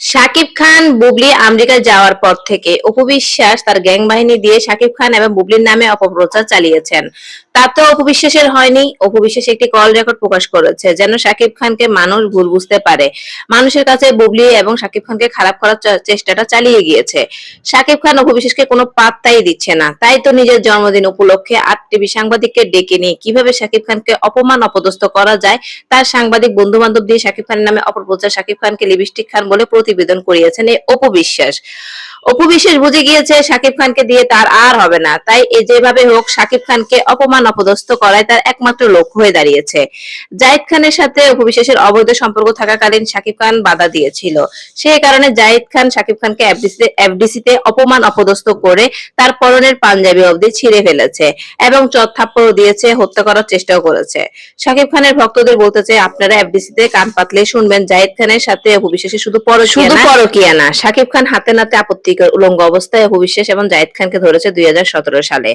Shakib Khan Bubly America যাওয়ার পর থেকে অপবিশ্বাস তার গ্যাং বাহিনী দিয়ে শাকিব খান এবং বুবলির নামে অপপ্রচার চালিয়েছেন। তাতে অপবিশ্বাসের হয়নি। অপবিশ্বাস একটি কল রেকর্ড প্রকাশ করেছে, যেন শাকিব খানকে মানুষ ভুল বুঝতে পারে। মানুষের কাছে বুবলি এবং শাকিব খানকে খারাপ করার চেষ্টাটা চালিয়ে গিয়েছে। শাকিব খান অপবিশ্বাসকে কোনো পাত্তাই দিচ্ছে না। তাই তো নিজের জন্মদিন উপলক্ষে আট টিভি সাংবাদিককে ডেকে নিয়ে কীভাবে শাকিব খানকে অপমান অপদস্থ করা যায়, তার সাংবাদিক বন্ধু বান্ধব দিয়ে শাকিব খানের নামে অপপ্রচার, শাকিব খানকে লিপস্টিক খান বলে প্রতিবেদন করিয়েছেন এই অপবিশ্বাস। অপবিশ্বাস বুঝে গিয়েছে শাকিব খানকে দিয়ে তার আর হবে না। তাই এ যেভাবে হোক শাকিব খানকে অপমান অপদস্থ করায় তার একমাত্র লক্ষ্য হয়ে দাঁড়িয়েছে। জাহিদ খানের সাথে অপবিশ্বাসের অবৈধ সম্পর্ক থাকাকালীন শাকিব খান বাধা দিয়েছিল। সেই কারণে জাহিদ খান শাকিব খানকে এফডিসিতে অপমান অপদস্থ করে তার পরনের পাঞ্জাবি অবধি ছিঁড়ে ফেলেছে এবং চত্থাপ্পড় দিয়েছে হত্যা করার চেষ্টাও করেছে। শাকিব খানের ভক্তদের বলতে চাই আপনারা এফডিসিতে কান পাতলে শুনবেন জাহিদ খানের সাথে শুধু পরকিয়া শুধু পরকিয়া না। শাকিব খান হাতে নাতে আপত্তিকর উলঙ্গ অবস্থায় অপবিশ্বাস এবং জাহিদ খানকে ধরেছে দুই সালে।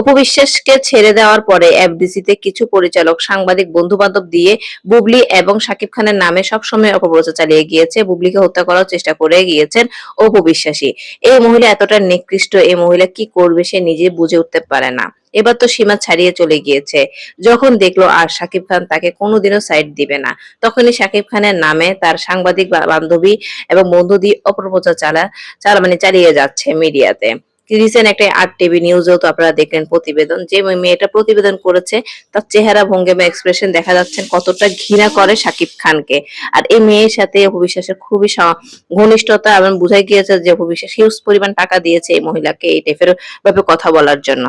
অপবিশ্বাসকে ছেড়ে দেওয়ার পরে এফডিসিতে কিছু পরিচালক, সাংবাদিক বন্ধু বান্ধব দিয়ে বুবলি এবং শাকিব খানের নামে সবসময় অপপ্রচার চালিয়ে গিয়েছে। বুবলিকে হত্যা করার চেষ্টা করে গিয়েছেন অপবিশ্বাসী এই মহিলা এতটা নিকৃষ্ট, এই মহিলা কি করবে সে নিজে বুঝে উঠতে পারে না। এবার তো সীমা ছাড়িয়ে চলে গিয়েছে। যখন দেখল আর শাকিব খান তাকে কোনোদিনও সাইড দিবে না, তখনই শাকিব খানের নামে তার সাংবাদিক বান্ধবী এবং বন্ধু দিয়ে অপপ্রচার চালা চালা মানে চালিয়ে যাচ্ছে মিডিয়াতে। রিসেন্ট একটা আট টিভি নিউজেও তো আপনারা দেখলেন প্রতিবেদন, যে মেয়েটা প্রতিবেদন করেছে, তার চেহারা ভঙ্গিমা এক্সপ্রেশন দেখা যাচ্ছে কতটা ঘৃণা করে শাকিব খানকে। আর এই মেয়ের সাথে অপবিশ্বাসের খুবই ঘনিষ্ঠতা এবং বোঝাই গিয়েছে যে অপবিশ্বাস হিউজ পরিমাণ টাকা দিয়েছে এই মহিলাকে এই টাইপের ভাবে কথা বলার জন্য।